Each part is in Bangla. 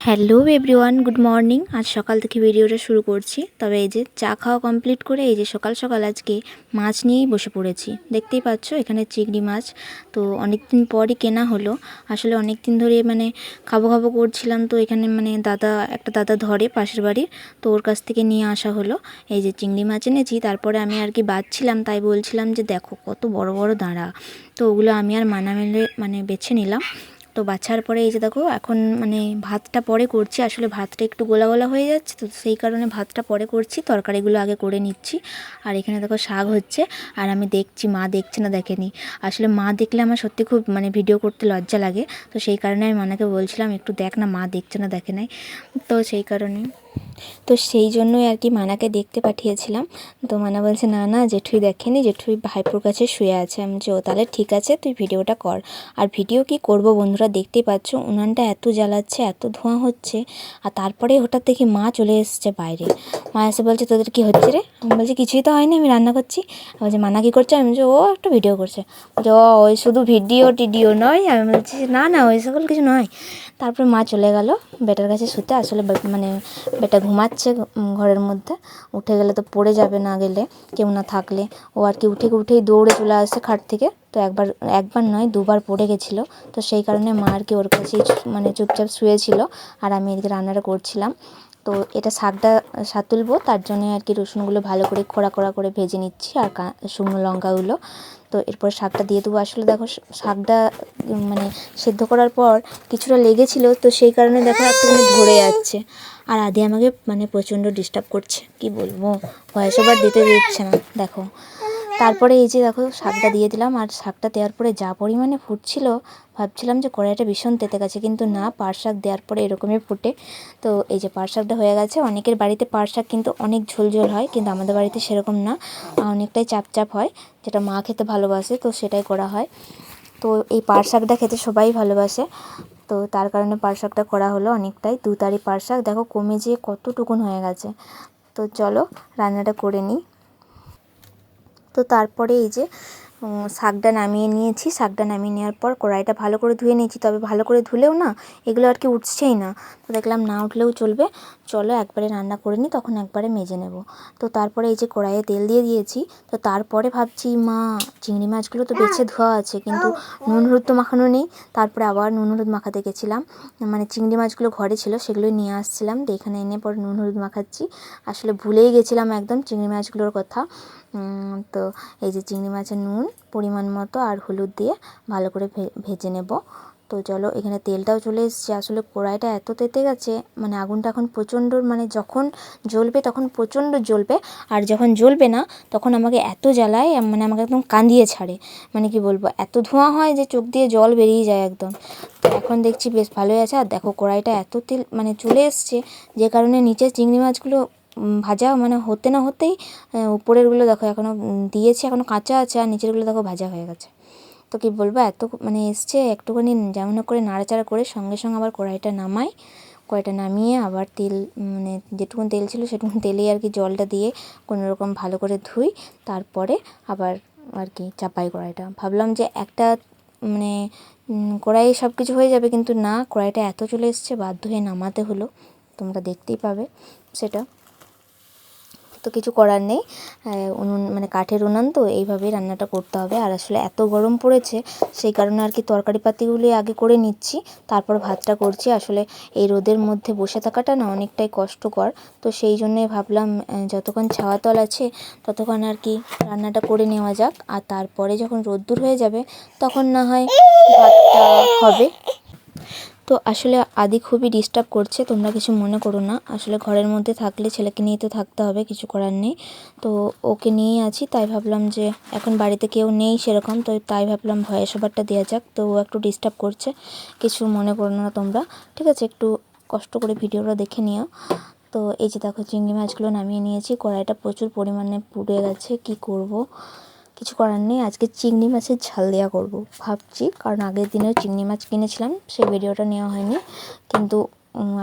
Hello everyone, good morning. আজ সকাল থেকে ভিডিওটা শুরু করছি। তবে এই যে চা খাওয়া কমপ্লিট করে এই যে সকাল সকাল আজকে মাছ নিয়েই বসে পড়েছি। দেখতেই পাচ্ছ, এখানে চিংড়ি মাছ। তো অনেক দিন পরই কেনা হলো। আসলে অনেক দিন ধরে মানে খাব খাব করছিলাম তো এখানে মানে দাদা, একটা দাদা ধরে পাশের বাড়ির। তো ওর কাছ থেকে নিয়ে আসা হলো। এই যে চিংড়ি মাছ এনেছি। তারপরে আমি আর কি বাঁচছিলাম, তাই বলছিলাম যে দেখো কত বড় বড় দাঁড়া। তো ওগুলো আমি আর মানা মেলে মানে বেছে নিলাম। তো বাছার পরে এই যে দেখো, এখন মানে ভাতটা পরে করছি, আসলে ভাতটা একটু গোলা গোলা হয়ে যাচ্ছে, তো সেই কারণে ভাতটা পরে করছি, তরকারিগুলো আগে করে নিচ্ছি। আর এখানে দেখো শাক হচ্ছে, আর আমি দেখছি, মা দেখছে না দেখেনি। আসলে মা দেখলে আমার সত্যি খুব মানে ভিডিও করতে লজ্জা লাগে, তো সেই কারণে আমি মানাকে বলছিলাম, একটু দেখ না, মা দেখছে না, দেখে নাই। তো সেই কারণে তো সেই জন্যই আর কি মানাকে দেখতে পাঠিয়েছিলাম। তো মানা বলছে না না জেঠুই দেখেনি জেঠুই ভাইপোর কাছে শুয়ে আছে। আমি বলছি, ও তাহলে ঠিক আছে তুই ভিডিওটা কর। আর ভিডিও কি করব বন্ধুরা দেখতেই পাচ্ছ উনানটা এত জ্বালাচ্ছে এত ধোঁয়া হচ্ছে আর তারপরে হঠাৎ দেখি মা চলে এসছে বাইরে। মা এসে বলছে তোদের কি হচ্ছে রে? আমি বলছি কিছুই তো হয়নি আমি রান্না করছি। বলছে মানা কি করছে? আমি বলছি ও একটা ভিডিও করছে। বলছে ও ওই শুধু ভিডিও টিডিও নয়। আমি বলছি না না ওই সকল কিছু নয়। তারপরে মা চলে গেল বেটার কাছে শুতে আসলে মানে বেটা ঘুমাচ্ছে ঘরের মধ্যে, উঠে গেলে তো পড়ে যাবে না গেলে, কেউ না থাকলে। ও আর কি উঠে উঠেই দৌড়ে চলে আসছে খাট থেকে। তো একবার একবার নয়, দুবার পড়ে গেছিল। তো সেই কারণে মা আর কি ওর কাছেই মানে চুপচাপ শুয়েছিল। আর আমি এদিকে রান্নাটা করছিলাম। তো এটা শাকটা শাক তুলবো, তার জন্য আর কি রসুনগুলো ভালো করে খোড়া খোড়া করে ভেজে নিচ্ছি আর শুকনো লঙ্কাগুলো। তো এরপর শাকটা দিয়ে দেবো। আসলে দেখো শাকটা মানে সেদ্ধ করার পর কিছুটা লেগেছিল, তো সেই কারণে দেখো একটুখানি ধরে যাচ্ছে। আর আদি আমাকে মানে প্রচণ্ড ডিস্টার্ব করছে। কি বলব? ভয়েস ওভার দিতে দিচ্ছে না। দেখো। তারপরে এই যে দেখো শাকটা দিয়ে দিলাম, আর শাকটা দেওয়ার পরে যা পরিমাণে ফুটছিল, ভাবছিলাম যে কড়াইটা ভীষণ তেতে গেছে, কিন্তু না, পাট শাক দেওয়ার পরে এরকমই ফুটে। তো এই যে পাট শাকটা হয়ে গেছে, অনেকের বাড়িতে পাট শাক কিন্তু অনেক ঝোল ঝোল হয়, কিন্তু আমাদের বাড়িতে সেরকম না অনেকটাই চাপ চাপ হয়, যেটা মা খেতে ভালোবাসে, তো সেটাই করা হয়। তো এই পাট শাকটা খেতে সবাই ভালোবাসে, তো তার কারণে পাট শাকটা করা হলো অনেকটাই। দু তারি পাট শাক, দেখো কমে যেয়ে কতটুকুন হয়ে গেছে। তো চলো, রান্নাটা করে নিই। তো তারপরে এই যে শাকটা নামিয়ে নিয়েছি। শাকটা নামিয়ে নেওয়ার পর কড়াইটা ভালো করে ধুয়ে নিয়েছি। তবে ভালো করে ধুলেও না এগুলো আর কি উঠছেই না। তো দেখলাম না উঠলেও চলবে। চলো একবারে রান্না করে নিই, তখন একবারে মেজে নেব। তো তারপরে এই যে কড়াইয়ে তেল দিয়ে দিয়েছি। তো তারপরে ভাবছি, মা, চিংড়ি মাছগুলো তো বেছে ধোয়া আছে, কিন্তু নুন, হলুদ তো মাখানো নেই। তারপরে আবার নুন, হলুদ মাখাতে গেছিলাম। মানে চিংড়ি মাছগুলো ঘরে ছিল, সেগুলোই নিয়ে আসছিলাম। দিয়ে এখানে এনে পরে নুন, হলুদ মাখাচ্ছি। আসলে ভুলেই গেছিলাম একদম চিংড়ি মাছগুলোর কথা। তো এই যে চিংড়ি মাছের নুন, পরিমাণ মতো আর হলুদ দিয়ে ভালো করে ভেজে নেব। তো চলো, এখানে তেলটাও চলে এসছে। আসলে কড়াইটা এত তেতে গেছে মানে আগুনটা এখন প্রচণ্ড মানে যখন জ্বলবে তখন প্রচণ্ড জ্বলবে। আর যখন জ্বলবে না, তখন আমাকে এত জ্বালায় মানে আমাকে একদম কাঁদিয়ে ছাড়ে। মানে কি বলব, এত ধোঁয়া হয় যে চোখ দিয়ে জল বেরিয়ে যায় একদম। তো এখন দেখছি বেশ ভালোই আছে। আর দেখো, কড়াইটা এত তেল মানে চলে এসছে, যে কারণে নিচে চিংড়ি মাছগুলো ভাজা মানে হতে না হতেই উপরেরগুলো দেখো এখনও দিয়েছি এখনও কাঁচা আছে আর নিচেরগুলো দেখো ভাজা হয়ে গেছে। তো কি বলব, এত মানে এসছে, একটুখানি যেমন করে নাড়াচাড়া করে সঙ্গে সঙ্গে আবার কড়াইটা নামাই। কড়াইটা নামিয়ে আবার তেল মানে যেটুকুন তেল ছিল সেটুকুন তেলেই আর কি জলটা দিয়ে কোনো রকম ভালো করে ধুই। তারপরে আবার আর কি চাপাই কড়াইটা। ভাবলাম যে একটা মানে কড়াইয়ে সব কিছু হয়ে যাবে কিন্তু না, কড়াইটা এত চলে এসছে, বাধ্য হয়ে নামাতে হলো। তোমরা দেখতেই পাবে সেটা। তো কিছু করার নেই। উনুন মানে কাঠের উনান তো এইভাবেই রান্নাটা করতে হবে। আর আসলে এত গরম পড়েছে, সেই কারণে আর কি তরকারি পাতিগুলি আগে করে নিচ্ছি, তারপর ভাতটা করছি। আসলে এই রোদের মধ্যে বসে থাকাটা না অনেকটাই কষ্টকর। তো সেই জন্যই ভাবলাম যতক্ষণ ছাওয়া তল আছে, ততক্ষণ আর কি রান্নাটা করে নেওয়া যাক। আর তারপরে যখন রোদ্দুর হয়ে যাবে, তখন না হয় ভাতটা হবে। তো আসলে আদি খুবই ডিস্টার্ব করছে, তোমরা কিছু মনে করো না। আসলে ঘরের মধ্যে থাকলে ছেলেকে নিয়ে তো থাকতে হবে, কিছু করার নেই। তো ওকে নিয়েই আছি, তাই ভাবলাম যে এখন বাড়িতে কেউ নেই সেরকম, তো তাই ভাবলাম ভয়েস ওভারটা দেওয়া যাক। তো ও একটু ডিস্টার্ব করছে, কিছু মনে করো না তোমরা। ঠিক আছে, একটু কষ্ট করে ভিডিওটা দেখে নিও। তো এই যে দেখো, চিংড়ি মাছগুলো নামিয়ে নিয়েছি, কড়াইটা প্রচুর পরিমাণে পুড়ে গেছে, কি করব? কিছু করার নেই। আজকে চিংড়ি মাছের ঝাল দেওয়া করব। ভাবছি, কারণ আগের দিনেও চিংড়ি মাছ কিনেছিলাম, সেই ভিডিওটা নেওয়া হয়নি। কিন্তু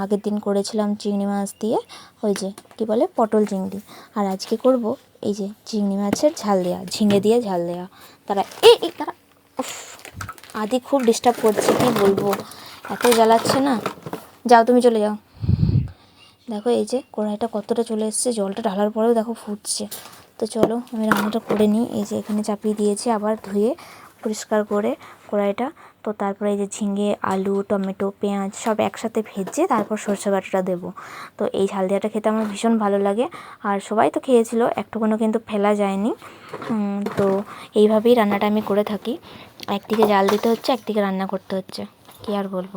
আগের দিন করেছিলাম চিংড়ি মাছ দিয়ে, ওই যে, কী বলে, পটল চিংড়ি। আর আজকে করব এই যে চিংড়ি মাছের ঝাল দেওয়া ঝিঙে দিয়ে ঝাল দেওয়া তারা এই এই তারা আদি খুব ডিস্টার্ব করছে, কি বলব? এত জ্বালাচ্ছে না। যাও, তুমি চলে যাও। দেখো, এই যে, কড়াইটা কতটা চলে এসছে, জলটা ঢালার পরেও দেখো ফুটছে। তো চলো আমি রান্নাটা করে নিই। এই যে এখানে চাপিয়ে দিয়েছি, আবার ধুয়ে পরিষ্কার করে কড়াইটা। তো তারপরে এই যে ঝিঙে, আলু, টমেটো, পেঁয়াজ সব একসাথে ভেজে তারপর সরষে বাটাটা দেবো। তো এই ঝাল দেওয়াটা খেতে আমার ভীষণ ভালো লাগে। আর সবাই তো খেয়েছিল একটুকুনো কিন্তু ফেলা যায়নি। তো এইভাবেই রান্নাটা আমি করে থাকি। একদিকে জাল দিতে হচ্ছে, একদিকে রান্না করতে হচ্ছে। কী আর বলব?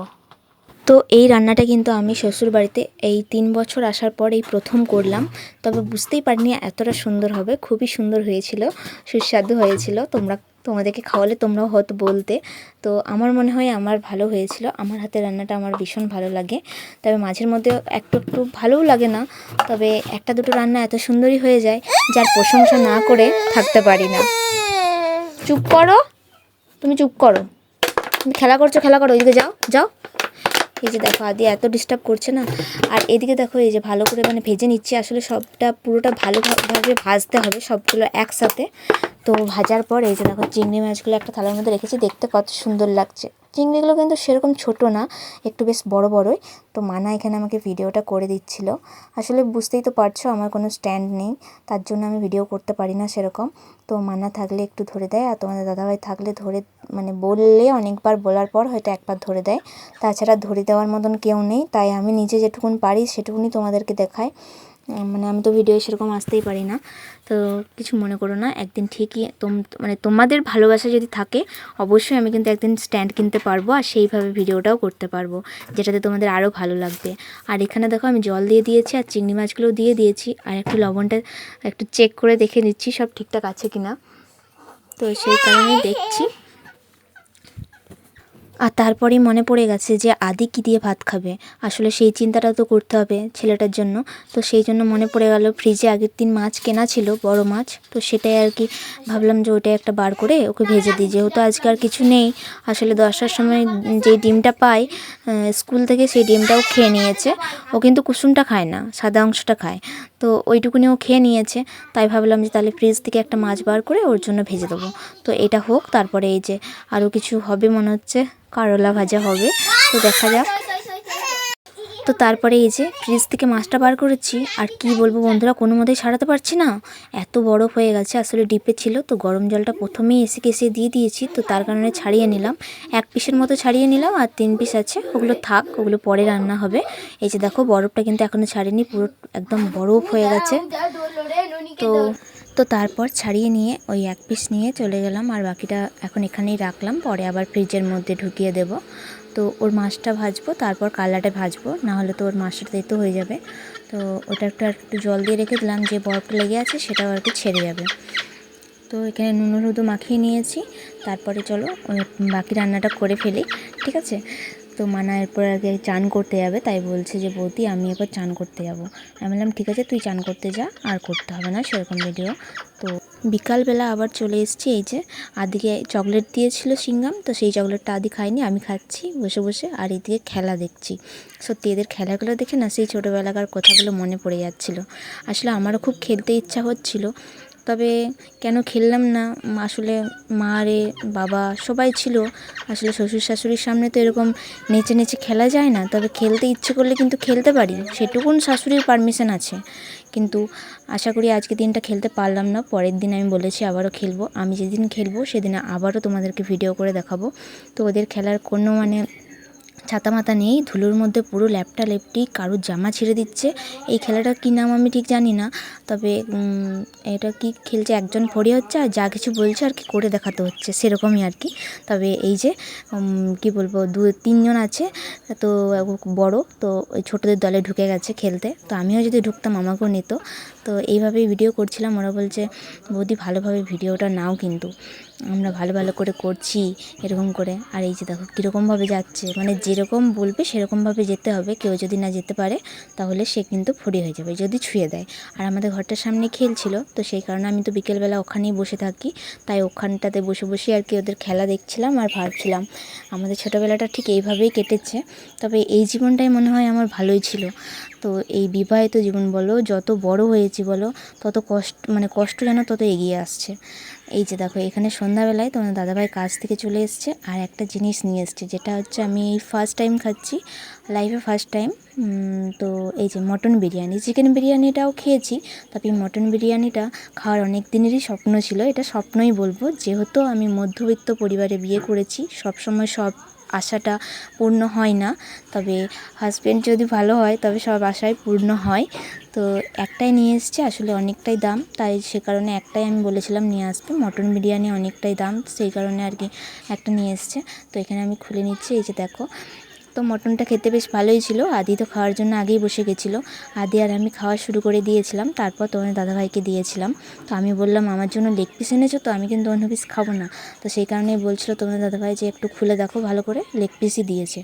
তো এই রান্নাটা কিন্তু আমি শ্বশুর বাড়িতে এই তিন বছর আসার পর এই প্রথম করলাম। তবে বুঝতেই পারিনি এতটা সুন্দর হবে। খুবই সুন্দর হয়েছিল, সুস্বাদু হয়েছিল। তোমরা, তোমাদেরকে খাওয়ালে তোমরাও হয়তো বলতে। তো আমার মনে হয় আমার ভালো হয়েছিল। আমার হাতের রান্নাটা আমার ভীষণ ভালো লাগে। তবে মাঝের মধ্যে একটু একটু ভালোও লাগে না। তবে একটা দুটো রান্না এত সুন্দরই হয়ে যায়, যার প্রশংসা না করে থাকতে পারি না। চুপ করো। তুমি চুপ করো। তুমি খেলা করছ, খেলা করো। ওইদিকে যাও যাও। এই যে দেখো আদি এত ডিস্টার্ব করছে না। আর এদিকে দেখো এই যে ভালো করে মানে ভেজে নিচ্ছে, আসলে সবটা পুরোটা ভালোভাবে ভাজতে হবে সবগুলো একসাথে। তো ভাজার পর এই যে দেখো চিংড়ি মাছগুলো একটা থালার মধ্যে রেখেছি, দেখতে কত সুন্দর লাগছে। চিংড়িগুলো কিন্তু সেরকম ছোট না একটু বেশ বড় বড়ই। তো মানা এখানে আমাকে ভিডিওটা করে দিচ্ছিল। আসলে বুঝতেই তো পারছ আমার কোনো স্ট্যান্ড নেই তার জন্য আমি ভিডিও করতে পারি না সেরকম। তো মানা থাকলে একটু ধরে দেয় আর তোমাদের দাদাভাই থাকলে ধরে মানে বললে অনেকবার বলার পর হয়তো একবার ধরে দেয়। তাছাড়া ধরে দেওয়ার মতন কেউ নেই তাই আমি নিজে যেটুকুন পারি সেটুকুনি তোমাদেরকে উম, মানে আমি তো ভিডিও সেরকম আসতেই পারি না। তো কিছু মনে করো না, একদিন ঠিকই তোম মানে তোমাদের ভালোবাসা যদি থাকে, অবশ্যই আমি কিন্তু একদিন স্ট্যান্ড কিনতে পারব আর সেইভাবে ভিডিওটাও করতে পারব, যেটাতে তোমাদের আরও ভালো লাগবে। আর এখানে দেখো আমি জল দিয়ে দিয়েছি আর চিংড়ি মাছগুলো দিয়ে দিয়েছি, আর একটু লবণটা একটু চেক করে দেখে নিচ্ছি সব ঠিকঠাক আছে কি না তো সেই কারণে দেখছি। আর তারপরেই মনে পড়ে গেছে যে আদি কী দিয়ে ভাত খাবে। আসলে সেই চিন্তাটা তো করতে হবে ছেলেটার জন্য। তো সেই জন্য মনে পড়ে গেল ফ্রিজে আগের দিন মাছ কেনা ছিল, বড় মাছ। তো সেটাই আর কি ভাবলাম যে ওইটাই একটা বার করে ওকে ভেজে দিই। যেহেতু আজকে আর কিছু নেই, আসলে দশটার সময় যে ডিমটা পাই স্কুল থেকে সেই ডিমটাও খেয়ে নিয়েছে। ও কিন্তু কুসুমটা খায় না, সাদা অংশটা খায়। তো ওইটুকুনি ও খেয়ে নিয়েছে। তাই ভাবলাম যে তাহলে ফ্রিজ থেকে একটা মাছ বার করে ওর জন্য ভেজে দেবো। তো এটা হোক, তারপরে এই যে আরও কিছু হবে মনে হচ্ছে। করলা ভাজা হবে। তো দেখা যাক। তো তারপরে এই যে ফ্রিজ থেকে মাছটা বার করেছি। আর কি বলব বন্ধুরা, কোনো মতেই ছাড়াতে পারছি না। এত বরফ হয়ে গেছে, আসলে ডিপে ছিল। তো গরম জলটা প্রথমেই এসে কেসে দিয়ে দিয়েছি। তো তার কারণে ছাড়িয়ে নিলাম। এক পিসের মতো ছাড়িয়ে নিলাম আর তিন পিস আছে। ওগুলো থাক, ওগুলো পরে রান্না হবে। এই যে দেখো, বরফটা কিন্তু এখনও ছাড়েনি। পুরো একদম বরফ হয়ে গেছে। তো তো তারপর ছাড়িয়ে নিয়ে ওই এক পিস নিয়ে চলে গেলাম, আর বাকিটা এখন এখানেই রাখলাম। পরে আবার ফ্রিজের মধ্যে ঢুকিয়ে দেব। তো ওর মাছটা ভাজবো, তারপর কালাটা ভাজবো, না হলে তো ওর মাছটা তো হয়ে যাবে। তো ওটা একটু একটু জল দিয়ে রেখে দিলাম, যে বরফ লেগে আছে সেটাও আর কি ছেড়ে যাবে। তো এখানে নুন হলুদও মাখিয়ে নিয়েছি। তারপরে চলো বাকি রান্নাটা করে ফেলি, ঠিক আছে? তো মানা এরপর আগে চান করতে যাবে, তাই বলছে যে, বৌদি, আমি এবার চান করতে যাব। আমি বললাম, ঠিক আছে, তুই চান করতে যা, আর করতে হবে না, সেরকম ভিডিও তো বিকালবেলা আবার চলে এসেছি, এই যে, আদিকে চকলেট দিয়েছিল সিঙ্গাম, তো সেই চকলেটটা আদি খাইনি আমি খাচ্ছি, বসে বসে, আর এদিকে খেলা দেখছি। সত্যি, এদের খেলাগুলো দেখে না, সেই ছোটোবেলাকার কথাগুলো মনে পড়ে যাচ্ছিল। আসলে আমারও খুব খেলতে ইচ্ছা হচ্ছিল তবে কেন খেললাম না? আসলে মা রে, বাবা সবাই ছিল। আসলে শ্বশুর শাশুড়ির সামনে তো এরকম নেচে নেচে খেলা যায় না। তবে খেলতে ইচ্ছে করলে কিন্তু খেলতে পারি। সেটুকুন শাশুড়ির পারমিশন আছে। কিন্তু আশা করি আজকে দিনটা খেলতে পারলাম না। পরের দিন আমি বলেছি আবারও খেলব। আমি যেদিন খেলব সেদিন আবারও তোমাদেরকে ভিডিও করে দেখাবো। তো ওদের খেলার কোনো মানে ছাতা মাথা নেই, ধুলোর মধ্যে পুরো ল্যাপটা লেপটি কারুর জামা ছিঁড়ে দিচ্ছে। এই খেলাটার কী নাম আমি ঠিক জানি না, তবে এটা কি খেলছে একজন ফড়ি হচ্ছে আর যা কিছু বলছে আর কি করে দেখাতে হচ্ছে, সেরকমই আর কি। তবে এই যে কি বলব, দু, তিনজন আছে, তো বড়, তো ওই ছোটোদের দলে ঢুকে গেছে খেলতে। তো আমিও যদি ঢুকতাম, আমাকেও নিত। তো এইভাবেই ভিডিও করছিলাম। ওরা বলছে, বৌদি, ভালোভাবে ভিডিওটা নাও কিন্তু। আমরা ভালো ভালো করে করছি এরকম করে। আর এই যে দেখো, কীরকমভাবে যাচ্ছে। মানে যেরকম বলবে, সেরকমভাবে যেতে হবে। কেউ যদি না যেতে পারে, তাহলে সে কিন্তু ফড়ি হয়ে যাবে, যদি ছুঁয়ে দেয়। আর আমাদের ঘরটার সামনে খেলছিল তো সেই কারণে আমি তো বিকেলবেলা ওখানেই বসে থাকি। তাই ওখানটাতে বসে বসে আর কি ওদের খেলা দেখছিলাম আর ভাবছিলাম, আমাদের ছোটোবেলাটা ঠিক এইভাবেই কেটেছে। তবে এই জীবনটাই মনে হয় আমার ভালোই ছিল। তো এই বিবাহিত জীবন বলো, যত বড় হয়েছি বলো, তত কষ্ট মানে কষ্ট যেন তত এগিয়ে আসছে। এই যে দেখো, এখানে সন্ধ্যাবেলায় তোমার দাদাভাই কাজ থেকে চলে এসছে, আর একটা জিনিস নিয়ে এসছে, যেটা হচ্ছে আমি এই ফার্স্ট টাইম খাচ্ছি লাইফে ফার্স্ট টাইম তো এই যে মটন বিরিয়ানি চিকেন বিরিয়ানিটাও খেয়েছি, তবে মটন বিরিয়ানিটা খাওয়ার অনেক দিনেরই স্বপ্ন ছিল, এটা স্বপ্নই বলব, যেহেতু আমি মধ্যবিত্ত পরিবারে বিয়ে করেছি, সবসময় সব আশাটা পূর্ণ হয় না। তবে হাজব্যান্ড যদি ভালো হয়, তবে সব আশাই পূর্ণ হয়। তো একটাই নিয়ে এসছে, আসলে অনেকটাই দাম। তাই সে কারণে একটাই আমি বলেছিলাম নিয়ে আসতে। মটন বিরিয়ানি অনেকটাই দাম, সেই কারণে আর কি একটা নিয়ে এসছে। তো এখানে আমি খুলে নিচ্ছি, এই যে দেখো। তো মটনটা খেতে বেশ ভালোই ছিল। আদি তো খাওয়ার জন্য আগেই বসে গেছিল। আদি আর আমি খাওয়া শুরু করে দিয়েছিলাম, তারপর তোমার দাদাভাইকে দিয়েছিলাম। তো আমি বললাম, আমার জন্য লেগ পিস এনেছো তো, আমি কিন্তু অন্য পিস খাব না। তো সেই কারণেই বলছিল তোমার দাদাভাই যে, একটু খুলে দেখো ভালো করে লেগ পিসই দিয়েছে।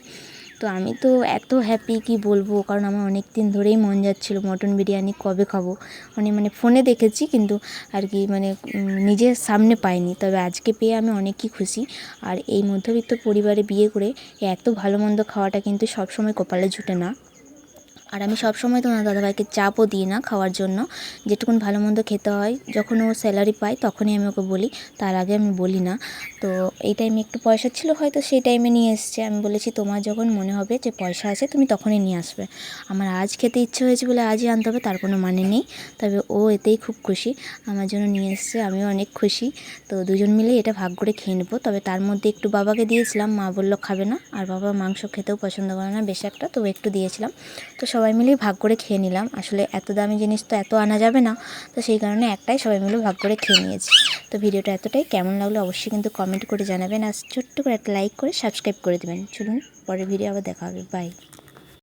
তো আমি তো এত হ্যাপি কি বলব? কারণ আমার অনেক দিন ধরেই মন যাচ্ছিল মটন বিরিয়ানি কবে খাব? মানে মানে ফোনে দেখেছি কিন্তু আর কি মানে নিজের সামনে পাইনি। তবে আজকে পেয়ে আমি অনেকই খুশি। আর এই মধ্যবিত্ত পরিবারে বিয়ে করে এত ভালো মন্দ খাওয়াটা কিন্তু সবসময় কপালে জুটে না। আর আমি সবসময় তোমার দাদাভাইকে চাপও দিই না খাওয়ার জন্য। যেটুকুন ভালো মন্দ খেতে হয়, যখন ও স্যালারি পায়, তখনই আমি ওকে বলি, তার আগে আমি বলি না। তো এই টাইমে একটু পয়সা ছিল হয়তো, সেই টাইমে নিয়ে এসছে। আমি বলেছি, তোমার যখন মনে হবে যে পয়সা আছে, তুমি তখনই নিয়ে আসবে। আমার আজ খেতে ইচ্ছে হয়েছে বলে আজই আনতে হবে, তার কোনো মানে নেই। তবে ও এতেই খুব খুশি। আমার জন্য নিয়ে এসছে, আমিও অনেক খুশি। তো দুজন মিলে এটা ভাগ করে খেয়ে নেব। তবে তার মধ্যে একটু বাবাকে দিয়েছিলাম, মা বলল, খাবে না। আর বাবা মাংস খেতেও পছন্দ করে না, বেশ একটা, তো একটু দিয়েছিলাম। তো সবাই মিলেই ভাগ করে খেয়ে নিলাম। আসলে এত দামি জিনিস তো এত আনা যাবে না। তো সেই কারণে একটাই সবাই মিলে ভাগ করে খেয়ে নিয়েছি। তো ভিডিওটা এতটাই। কেমন লাগল অবশ্যই কিন্তু কমেন্ট করে জানাবেন। আর ছোট্ট করে একটা লাইক করে সাবস্ক্রাইব করে দেবেন। চলুন পরের ভিডিও আবার দেখা হবে। বাই